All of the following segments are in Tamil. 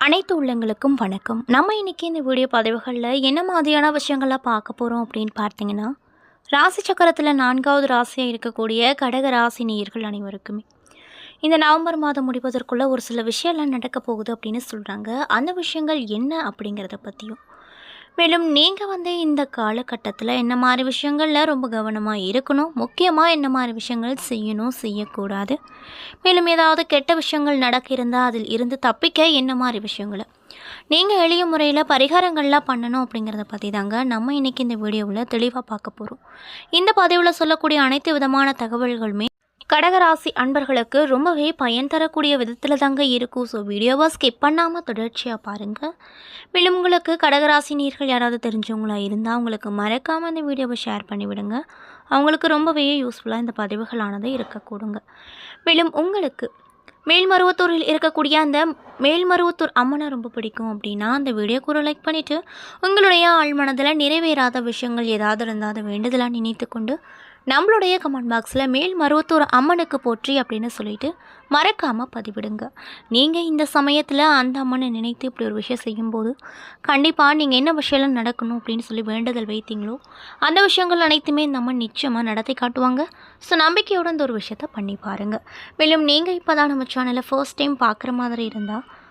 அனைத்து உள்ளங்களுக்கும் வணக்கம். நம்ம இன்னைக்கு இந்த வீடியோ பதிவுகளில் என்ன மாதிரியான விஷயங்கள்லாம் பார்க்க போகிறோம் அப்படின்னு பார்த்தீங்கன்னா ராசி சக்கரத்தில் நான்காவது ராசியாக இருக்கக்கூடிய கடக ராசி நேயர்கள் அனைவருக்குமே. இந்த நவம்பர் மாதம் முடிவதற்குள்ளே ஒரு சில விஷயம்லாம் நடக்க போகுது அப்படின்னு சொல்கிறாங்க அந்த விஷயங்கள் என்ன அப்படிங்கிறத பற்றியும் மேலும் நீங்கள் வந்து இந்த காலகட்டத்தில் என்ன மாதிரி விஷயங்களில் ரொம்ப கவனமாக இருக்கணும் முக்கியமாக என்ன மாதிரி விஷயங்கள் செய்யணும் செய்யக்கூடாது. மேலும் ஏதாவது கெட்ட விஷயங்கள் நடக்க இருந்தால் அதில் இருந்து தப்பிக்க என்ன மாதிரி விஷயங்களை. நீங்கள் எளிய முறையில் பரிகாரங்கள்லாம் பண்ணணும் அப்படிங்கிறத பற்றி தாங்க நம்ம இன்றைக்கி இந்த வீடியோவில் தெளிவாக பார்க்க போகிறோம் இந்த பதிவில் சொல்லக்கூடிய அனைத்து விதமான தகவல்களுமே கடகராசி அன்பர்களுக்கு ரொம்பவே பயன் தரக்கூடிய விதத்தில் தாங்க இருக்கும். ஸோ வீடியோவை ஸ்கிப் பண்ணாமல் தொடர்ச்சியாக பாருங்கள் மேலும் உங்களுக்கு கடகராசி நீர்கள் யாராவது தெரிஞ்சவங்களா இருந்தால் அவங்களுக்கு மறக்காமல் இந்த வீடியோவை ஷேர் பண்ணிவிடுங்க. அவங்களுக்கு ரொம்பவே யூஸ்ஃபுல்லாக இந்த பதிவுகளானது இருக்கக்கூடுங்க. மேலும் உங்களுக்கு மேல்மருவத்தூரில் இருக்கக்கூடிய அந்த மேல்மருவத்தூர் அம்மனை ரொம்ப பிடிக்கும் அப்படின்னா அந்த வீடியோ கூட லைக் பண்ணிவிட்டு உங்களுடைய ஆழ்மனதில் நிறைவேறாத விஷயங்கள் ஏதாவது இருந்தால் அதை வேண்டுதலாக நினைத்து கொண்டு நம்மளுடைய கமெண்ட் பாக்ஸில் மேல் மருவத்தூர் அம்மனுக்கு போற்றி அப்படின்னு சொல்லிட்டு மறக்காமல் பதிவிடுங்க. நீங்கள் இந்த சமயத்தில் அந்த அம்மனை நினைத்து இப்படி ஒரு விஷயம் செய்யும்போது கண்டிப்பாக நீங்கள் என்ன விஷயம்லாம் நடக்கணும் அப்படின்னு சொல்லி வேண்டுதல் வைத்தீங்களோ அந்த விஷயங்கள் அனைத்துமே இந்த அம்மன் நிச்சயமாக நடத்தி காட்டுவாங்க. ஸோ நம்பிக்கையோட இந்த ஒரு விஷயத்த பண்ணி பாருங்கள் மேலும் நீங்கள் இப்போ தான் நம்ம சேனலை ஃபர்ஸ்ட் டைம் பார்க்குற மாதிரி இருந்தால்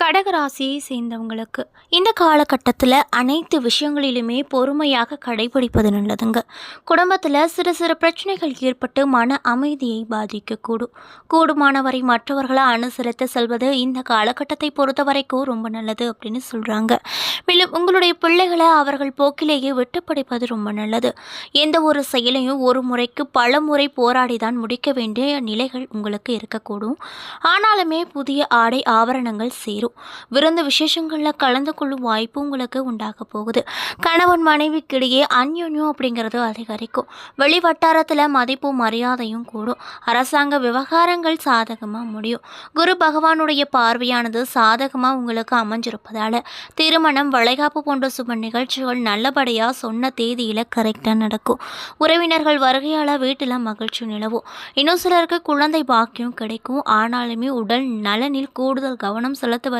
கடகராசியை சேர்ந்தவங்களுக்கு. இந்த காலகட்டத்தில் அனைத்து விஷயங்களிலுமே பொறுமையாக கடைபிடிப்பது நல்லதுங்க. குடும்பத்தில் சிறு சிறு பிரச்சனைகள் ஏற்பட்டு மன அமைதியை பாதிக்கக்கூடும். கூடுமானவரை மற்றவர்களை அனுசரித்து செல்வது இந்த காலகட்டத்தை பொறுத்த வரைக்கும் ரொம்ப நல்லது அப்படின்னு சொல்கிறாங்க மேலும் உங்களுடைய பிள்ளைகளை அவர்கள் போக்கிலேயே விட்டுப்படைப்பது ரொம்ப நல்லது. எந்த ஒரு செயலையும் ஒரு முறைக்கு பல முறை போராடி தான் முடிக்க வேண்டிய நிலைகள் உங்களுக்கு இருக்கக்கூடும். ஆனாலுமே புதிய ஆடை ஆபரணங்கள் சேரும். விருந்து விசேஷங்களில் கலந்து கொள்ளும் வாய்ப்பு உங்களுக்கு உண்டாக போகுது. கணவன் மனைவிக்கிடையே அந்யுன்யம் அப்படிங்கிறது அதிகரிக்கும். வெளி வட்டாரத்தில் மதிப்பும் மரியாதையும் கூடும். அரசாங்க விவகாரங்கள் சாதகமாக முடியும். குரு பகவானுடைய பார்வையானது சாதகமாக உங்களுக்கு அமைஞ்சிருப்பதால் திருமணம் வளைகாப்பு போன்ற சுப நிகழ்ச்சிகள் நல்லபடியாக சொன்ன தேதியில் கரெக்டாக நடக்கும். உறவினர்கள் வருகையால் வீட்டில் மகிழ்ச்சி நிலவும். இன்னும் சிலருக்கு குழந்தை பாக்கியம் கிடைக்கும். ஆனாலுமே உடல் நலனில் கூடுதல் கவனம் செலுத்துவது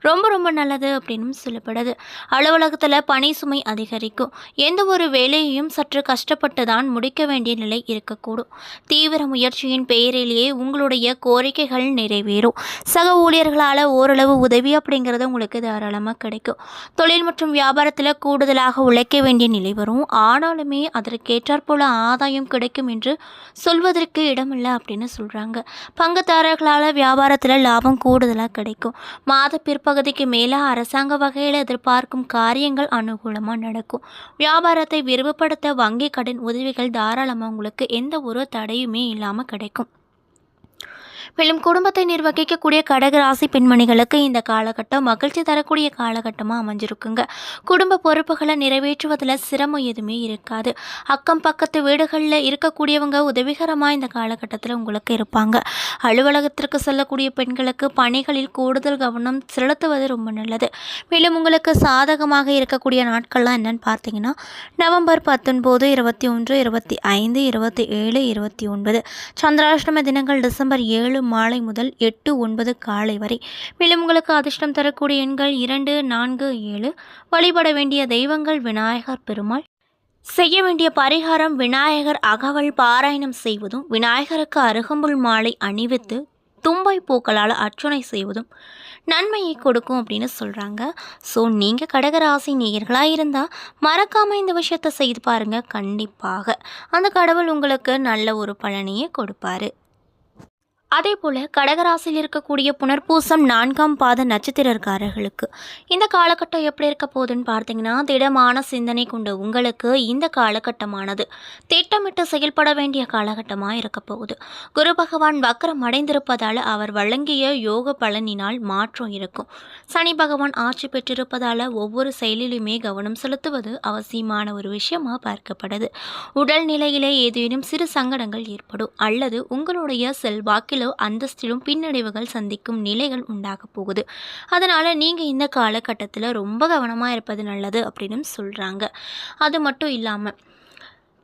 ரொம்ப ரொம்ப நல்லது அப்படின்னு சொல்லப்படுது. அலுவலகத்தில் பணி சுமை அதிகரிக்கும். எந்த ஒரு வேலையையும் சற்று கஷ்டப்பட்டு தான் முடிக்க வேண்டிய நிலை இருக்கக்கூடும். தீவிர முயற்சியின் பெயரிலேயே உங்களுடைய கோரிக்கைகள் நிறைவேறும். சக ஊழியர்களால் ஓரளவு உதவி அப்படிங்கிறது உங்களுக்கு தாராளமாக கிடைக்கும். தொழில் மற்றும் வியாபாரத்தில் கூடுதலாக உழைக்க வேண்டிய நிலை வரும். ஆனாலுமே அதற்கேற்றாற்போல ஆதாயம் கிடைக்கும் என்று சொல்வதற்கு இடமில்லை அப்படின்னு சொல்கிறாங்க பங்குதாரர்களால் வியாபாரத்தில் லாபம் கூடுதலாக கிடைக்கும். மாத பிற்பகுதிக்கு மேலே அரசாங்க வகையில் எதிர்பார்க்கும் காரியங்கள் அனுகூலமாக நடக்கும். வியாபாரத்தை விரிவுபடுத்த வங்கி கடன் உதவிகள் தாராளமாக உங்களுக்கு எந்த ஒரு தடையுமே இல்லாமல் கிடைக்கும். மேலும் குடும்பத்தை நிர்வகிக்கக்கூடிய கடக ராசி பெண்மணிகளுக்கு இந்த காலகட்டம் மகிழ்ச்சி தரக்கூடிய காலகட்டமாக அமைஞ்சிருக்குங்க. குடும்ப பொறுப்புகளை நிறைவேற்றுவதில் சிரமம் எதுவுமே இருக்காது. அக்கம் பக்கத்து வீடுகளில் இருக்கக்கூடியவங்க உதவிகரமாக இந்த காலகட்டத்தில் உங்களுக்கு இருப்பாங்க. அலுவலகத்திற்கு செல்லக்கூடிய பெண்களுக்கு பணிகளில் கூடுதல் கவனம் செலுத்துவது ரொம்ப நல்லது. மேலும் உங்களுக்கு சாதகமாக இருக்கக்கூடிய நாட்கள்லாம் என்னன்னு பார்த்தீங்கன்னா நவம்பர் பத்தொன்பது இருபத்தி ஒன்று இருபத்தி ஐந்து இருபத்தி ஏழு இருபத்தி ஒன்பது. சந்திராஷ்டம தினங்கள் டிசம்பர் ஏழு மாலை முதல் எட்டு ஒன்பது காலை வரை. மேலும் உங்களுக்கு அதிர்ஷ்டம் தரக்கூடிய எண்கள் இரண்டு நான்கு ஏழு. வழிபட வேண்டிய தெய்வங்கள் விநாயகர் பெருமாள். செய்ய வேண்டிய பரிகாரம் விநாயகர் அகவல் பாராயணம் செய்வதும் விநாயகருக்கு அருகம்புல் மாலை அணிவித்து தும்பை பூக்களால் அர்ச்சனை செய்வதும் நன்மையை கொடுக்கும் அப்படின்னு சொல்கிறாங்க ஸோ நீங்கள் கடகராசி நேயர்களாக இருந்தால் மறக்காமல் இந்த விஷயத்தை செய்து பாருங்கள் கண்டிப்பாக. அந்த கடவுள் உங்களுக்கு நல்ல ஒரு பலனையே கொடுப்பாரு. அதே போல் கடகராசியில் இருக்கக்கூடிய புனர்பூசம் நான்காம் பாத நட்சத்திரக்காரர்களுக்கு இந்த காலகட்டம் எப்படி இருக்க போகுதுன்னு பார்த்தீங்கன்னா திடமான சிந்தனை கொண்ட உங்களுக்கு இந்த காலகட்டமானது. திட்டமிட்டு செயல்பட வேண்டிய காலகட்டமாக இருக்க போகுது. குரு பகவான் வக்கரம் அடைந்திருப்பதால் அவர் வழங்கிய யோக பலனினால் மாற்றம் இருக்கும். சனி பகவான் ஆட்சி பெற்றிருப்பதால் ஒவ்வொரு செயலிலுமே கவனம் செலுத்துவது அவசியமான ஒரு விஷயமாக பார்க்கப்படுது. உடல் நிலையிலே ஏதேனும் சிறு சங்கடங்கள் ஏற்படும் அல்லது உங்களுடைய செல்வாக்கில் தொழிலோ அந்தஸ்திலும் பின்னடைவுகள் சந்திக்கும் நிலைகள் உண்டாக போகுது. அதனால் நீங்கள் இந்த காலகட்டத்தில் ரொம்ப கவனமாக இருப்பது நல்லது அப்படின்னு சொல்கிறாங்க அது மட்டும் இல்லாமல்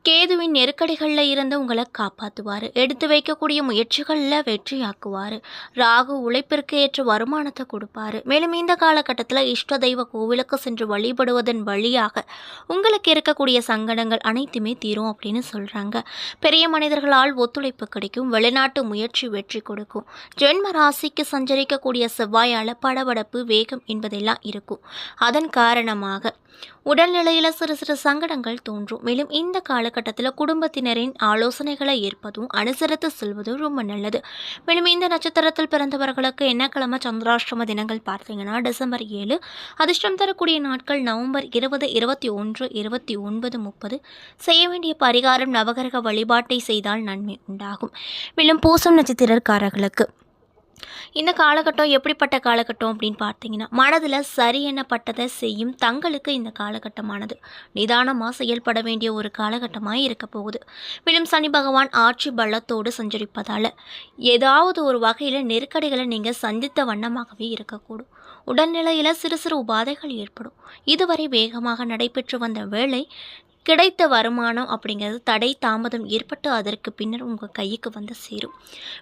கேதுவின் நெருக்கடிகளில் இருந்து உங்களை காப்பாற்றுவார் எடுத்து வைக்கக்கூடிய முயற்சிகளில் வெற்றியாக்குவார். ராகு உழைப்பிற்கு ஏற்ற வருமானத்தை கொடுப்பாரு. மேலும் இந்த காலகட்டத்தில் இஷ்ட தெய்வ கோவிலுக்கு சென்று வழிபடுவதன் வழியாக உங்களுக்கு இருக்கக்கூடிய சங்கடங்கள் அனைத்துமே தீரும் அப்படின்னு சொல்கிறாங்க பெரிய மனிதர்களால் ஒத்துழைப்பு கிடைக்கும். வெளிநாட்டு முயற்சி வெற்றி கொடுக்கும். ஜென்ம ராசிக்கு சஞ்சரிக்கக்கூடிய செவ்வாயால் படபடப்பு வேகம் என்பதெல்லாம் இருக்கும். அதன் காரணமாக உடல்நிலையில் சிறு சிறு சங்கடங்கள் தோன்றும். மேலும் இந்த காலகட்டத்தில் குடும்பத்தினரின் ஆலோசனைகளை ஏற்பதும் அனுசரித்து செல்வதும் ரொம்ப நல்லது. மேலும் இந்த நட்சத்திரத்தில் பிறந்தவர்களுக்கு என்ன கிழமை சந்திராஷ்டம தினங்கள் பார்த்தீங்கன்னா டிசம்பர் ஏழு அதிர்ஷ்டம் தரக்கூடிய நாட்கள் நவம்பர் இருபது இருபத்தி ஒன்று இருபத்தி ஒன்பது முப்பது. செய்ய வேண்டிய பரிகாரம் நவகிரக வழிபாட்டை செய்தால் நன்மை உண்டாகும். மேலும் பூசம் நட்சத்திரக்காரர்களுக்கு இந்த காலகட்டம் எப்படிப்பட்ட காலகட்டம் அப்படின்னு பார்த்தீங்கன்னா மனதில் சரி என்னப்பட்டதை செய்யும் தங்களுக்கு இந்த காலகட்டமானது. நிதானமாக செயல்பட வேண்டிய ஒரு காலகட்டமாக இருக்க போகுது. மேலும் சனி பகவான் ஆட்சி பலத்தோடு சஞ்சரிப்பதால் ஏதாவது ஒரு வகையில் நெருக்கடிகளை நீங்கள் சந்தித்த வண்ணமாகவே இருக்கக்கூடும். உடல்நிலையில் சிறு சிறு உபாதைகள் ஏற்படும். இதுவரை வேகமாக நடைபெற்று வந்த வேலை கிடைத்த வருமானம் அப்படிங்கிறது தடை தாமதம் ஏற்பட்டு அதற்கு பின்னர் உங்கள் கைக்கு வந்து சேரும்.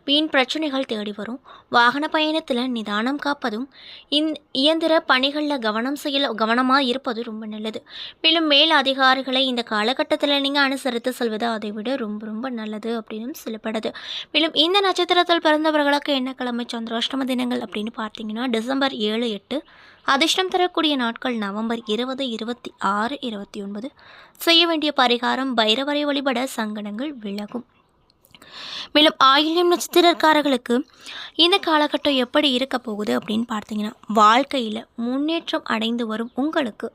வீண் பிரச்சனைகள் தேடி வரும். வாகன பயணத்தில் நிதானம் காப்பதும் இந் இயந்திர பணிகளில் கவனம் செய்ய கவனமாக இருப்பது ரொம்ப நல்லது. மேலும் மேல் அதிகாரிகளை இந்த காலகட்டத்தில் நீங்கள் அனுசரித்து செல்வது அதை விட ரொம்ப ரொம்ப நல்லது அப்படின்னு சொல்லப்படுது. மேலும் இந்த நட்சத்திரத்தில் பிறந்தவர்களுக்கு என்ன கிழமை சந்திராஷ்டம தினங்கள் அப்படின்னு பார்த்தீங்கன்னா டிசம்பர் ஏழு எட்டு அதிர்ஷ்டம் தரக்கூடிய நாட்கள் நவம்பர் இருபது இருபத்தி ஆறு இருபத்தி ஒன்பது. செய்ய வேண்டிய பரிகாரம் பைரவரை வழிபட சங்கடங்கள் விலகும். மேலும் ஆயில்யம் நட்சத்திரக்காரர்களுக்கு இந்த காலகட்டம் எப்படி இருக்க போகுது அப்படின்னு பார்த்தீங்கன்னா வாழ்க்கையில் முன்னேற்றம் அடைந்து வரும் உங்களுக்கு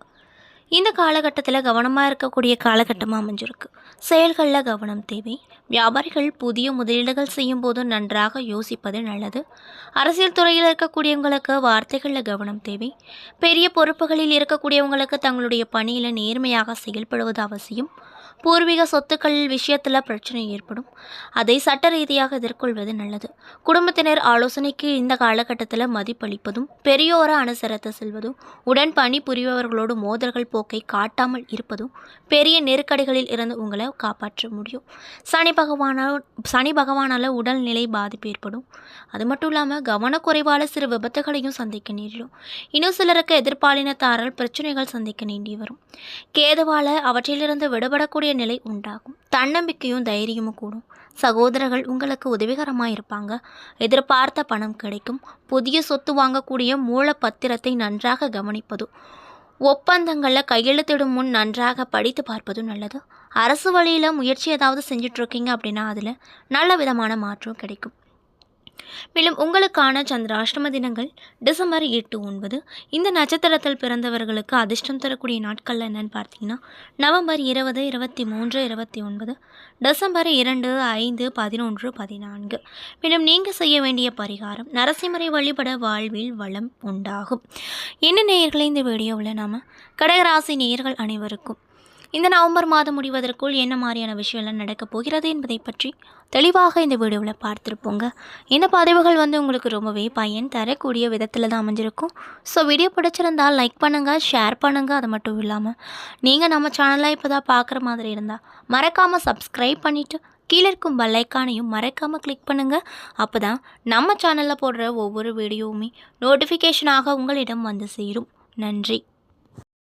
இந்த காலகட்டத்தில் கவனமாக இருக்கக்கூடிய காலகட்டமாக அமைஞ்சிருக்கு. செயல்களில் கவனம் தேவை. வியாபாரிகள் புதிய முதலீடுகள் செய்யும் போது நன்றாக யோசிப்பது நல்லது. அரசியல் துறையில் இருக்கக்கூடியவங்களுக்கு வார்த்தைகளில் கவனம் தேவை. பெரிய பொறுப்புகளில் இருக்கக்கூடியவங்களுக்கு தங்களுடைய பணியில் நேர்மையாக செயல்படுவது அவசியம். பூர்வீக சொத்துக்கள் விஷயத்தில் பிரச்சனை ஏற்படும். அதை சட்ட ரீதியாக எதிர்கொள்வது நல்லது. குடும்பத்தினர் ஆலோசனைக்கு இந்த காலகட்டத்தில் மதிப்பளிப்பதும் பெரியோர அனுசரத்தை செல்வதும் உடன் பணி புரிபவர்களோடு மோதல்கள் போக்கை காட்டாமல் இருப்பதும் பெரிய நெருக்கடிகளில் இருந்து உங்களை காப்பாற்ற முடியும். சனி பகவானால் சனி பகவானால் உடல்நிலை பாதிப்பு ஏற்படும். அது மட்டும் இல்லாமல் கவனக்குறைவால் சிறு விபத்துகளையும் சந்திக்க நேரிடும். இன்னும் சிலருக்கு எதிர்பாலினத்தாரால் பிரச்சனைகள் சந்திக்க வேண்டி வரும் கேதுவால் அவற்றிலிருந்து விடுபடக்கூடிய நிலை உண்டாகும். தன்னம்பிக்கையும் தைரியமும் கூடும். சகோதரர்கள் உங்களுக்கு உதவிகரமாக இருப்பாங்க எதிர்பார்த்த பணம் கிடைக்கும். புதிய சொத்து வாங்கக்கூடிய மூல பத்திரத்தை நன்றாக கவனிப்பதும் ஒப்பந்தங்களில் கையெழுத்திடும் முன் நன்றாக படித்து பார்ப்பதும் நல்லது. அரசு வழியில் முயற்சி ஏதாவது செஞ்சிட்ருக்கீங்க அப்படின்னா அதில் நல்ல விதமான மாற்றம் கிடைக்கும். மேலும் உங்களுக்கான சந்திராஷ்டம தினங்கள் டிசம்பர் எட்டு ஒன்பது. இந்த நட்சத்திரத்தில் பிறந்தவர்களுக்கு அதிர்ஷ்டம் தரக்கூடிய நாட்கள் என்னன்னு பார்த்தீங்கன்னா நவம்பர் இருபது இருபத்தி மூன்று இருபத்தி ஒன்பது டிசம்பர் இரண்டு ஐந்து பதினொன்று பதினான்கு. மேலும் நீங்கள் செய்ய வேண்டிய பரிகாரம் நரசிம்மரை வழிபட வாழ்வில் வளம் உண்டாகும். என்ன நேயர்களை இந்த வீடியோவில் நாம் கடகராசி நேயர்கள் அனைவருக்கும் இந்த நவம்பர் மாதம் முடிவதற்குள் என்ன மாதிரியான விஷயம்லாம் நடக்கப் போகிறது என்பதை பற்றி தெளிவாக இந்த வீடியோவில் பார்த்துருப்போங்க. இந்த பதிவுகள் வந்து உங்களுக்கு ரொம்பவே பயன் தரக்கூடிய விதத்தில் தான் அமைஞ்சிருக்கும். ஸோ வீடியோ பிடிச்சிருந்தால் லைக் பண்ணுங்கள் ஷேர் பண்ணுங்கள் அது மட்டும் இல்லாமல் நீங்கள் நம்ம சேனலை இப்போ தான் பார்க்குற மாதிரி இருந்தால் மறக்காமல் சப்ஸ்கிரைப் பண்ணிவிட்டு கீழே இருக்கும் பெல்லைக்கானையும் மறக்காமல் கிளிக் பண்ணுங்கள் அப்போ தான் நம்ம சேனலில் போடுற ஒவ்வொரு வீடியோவுமே நோட்டிஃபிகேஷனாக உங்களிடம் வந்து சேரும். நன்றி.